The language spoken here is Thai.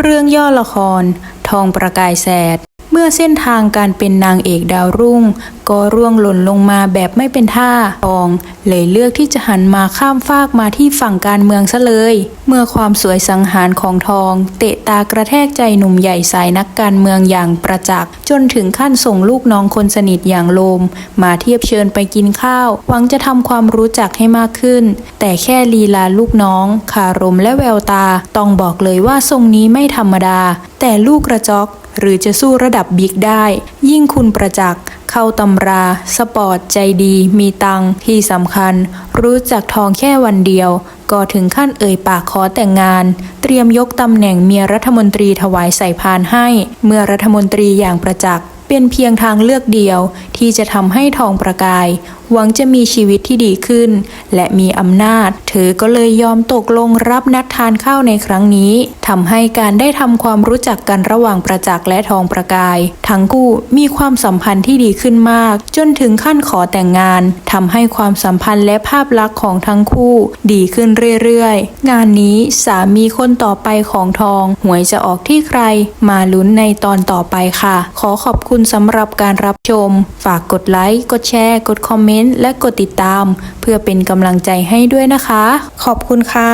เรื่องย่อละคร ทองประกายแสด มื่อเส้นทางการเป็นนางเอกดาวรุ่ง ก็ร่วงหล่นลงมาแบบไม่เป็นท่าทอง เลยเลือกที่จะหันมาข้ามฟากมาที่ฝั่งการเมืองซะเลย เมื่อความสวยสังหารของทอง เตะตากระแทกใจหนุ่มใหญ่สายนักการเมืองอย่างประจักษ์จนถึงขั้นส่งลูกน้องคนสนิทอย่างโลม มาเทียบเชิญไปกินข้าว หวังจะทำความรู้จักให้มากขึ้น แต่แค่ลีลาลูกน้อง คารมและแววตา ต้องบอกเลยว่าทรงนี้ไม่ธรรมดา แต่ลูกกระจอก หรือจะสู้ระดับบิ๊กได้ ยิ่งคุณประจักษ์เข้าตำรา สปอร์ตใจดี มีตังที่สำคัญ รู้จักทองแค่วันเดียว ก็ถึงขั้นเอ่ยปากขอแต่งงาน เตรียมยกตำแหน่งเมียรัฐมนตรีถวายใส่พานให้ เมื่อรัฐมนตรีอย่างประจักษ์ เป็นเพียงทางเลือกเดียวที่จะทำให้ทองประกาย หวังจะมีชีวิตที่ดีขึ้น และมีอำนาจ เธอก็เลยยอมตกลงรับนัดทานข้าวในครั้งนี้ทำให้การได้ทำความรู้จักกันระหว่างประจักษ์และทองประกาย ทั้งคู่มีความสัมพันธ์ที่ดีขึ้นมาก จนถึงขั้นขอแต่งงานทำให้ความสัมพันธ์และภาพลักษณ์ของทั้งคู่ ดีขึ้นเรื่อยๆ งานนี้สามีคนต่อไปของทอง หวยจะออกที่ใคร มาลุ้นในตอนต่อไปค่ะ ขอขอบคุณคุณสำหรับการรับชม ฝากกดไลค์ กดแชร์ กดคอมเมนต์ และกดติดตาม เพื่อเป็นกำลังใจให้ด้วยนะคะ ขอบคุณค่ะ